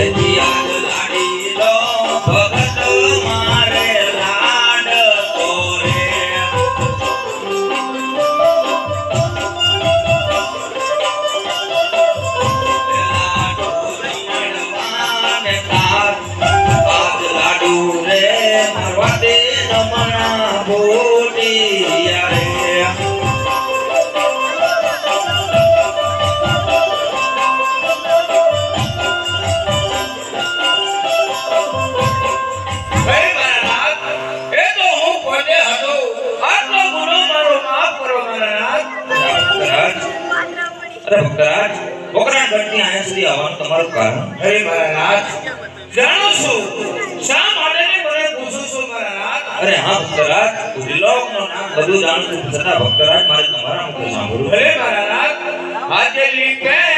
Indiana. ભક્તરાજ, Pokhran ગઢની અહીંયા સુધી આવવાનું તમારું કારણ? હે મારા નાથ જાણો છું શા અરે હા ભક્તરાજ, ત્રિલોકનું નામ બધું જાણું છતાં ભક્તરાજ મારે તમારા મુખે સાંભળવું. હે નાથ આજે લીધેલું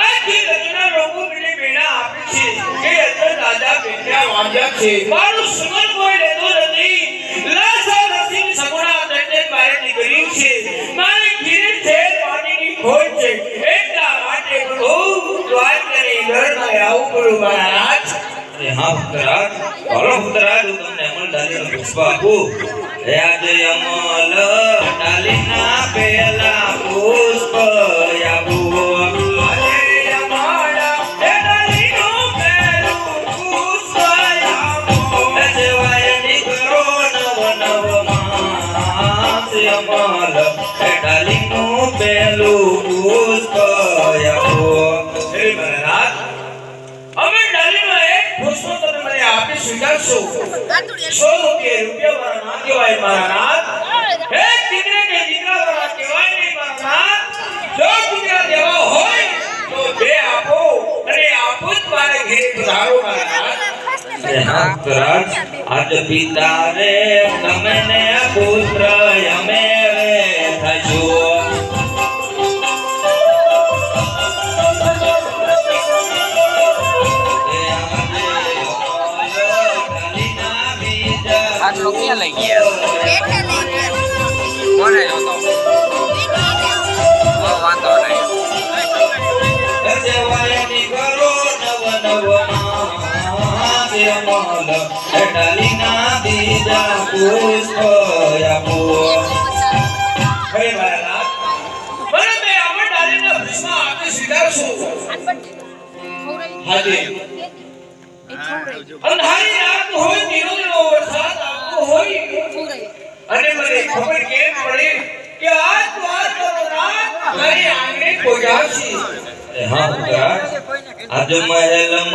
આખી દુનિયાના લોકો મને પીડા આપે છે કે અંદર દાદા પેટ્યા વાંજ્યા છે. મારું સુમન કોઈ લેતો નથી. લાસા નસીબ સગુણા દંડે મારે નીકળી છે. મારે ઘીરે છે પાણીની ખોટ છે. એટલા માટે પ્રભુ દ્વાર કરી ઘરમાં આવું પડું મારા હા ભક્તરાજ, બોલો ભક્તરાજ, હું તમને અમલ ડાલીનું પુષ્પ આપું. હે આજે અમલ ડાલીના પહેલા નવમાં. સે અમલ હે ડાલીનું પહેલું પુષ્પ આપું. હે મારા નાથ, અમે ડાલીમાં એક પુષ્પ તમે મને આપી સ્વીકારશો સો રૂપિયા રૂપિયા મારા ના કહેવાય મારા નાથ હે દીકરા કે દીકરા મારા કહેવાય નહીં મારા નાથ જો દીકરા દેવા હોય તો બે આપો અને આપો જ મારે ઘેર પધારો મારા નાથ હે હા ભક્તરાજ, આજ પિતા રે તમે આટલો ક્યાં લઈ ગયા? કોને જોતો વાંધો નહીં. અંધારી રાત હોય વરસાદ હોય અને મને ખબર કેમ પડે કે આ દ્વાર કરો રાત મારી આંગણે હા છે આજે મહેલ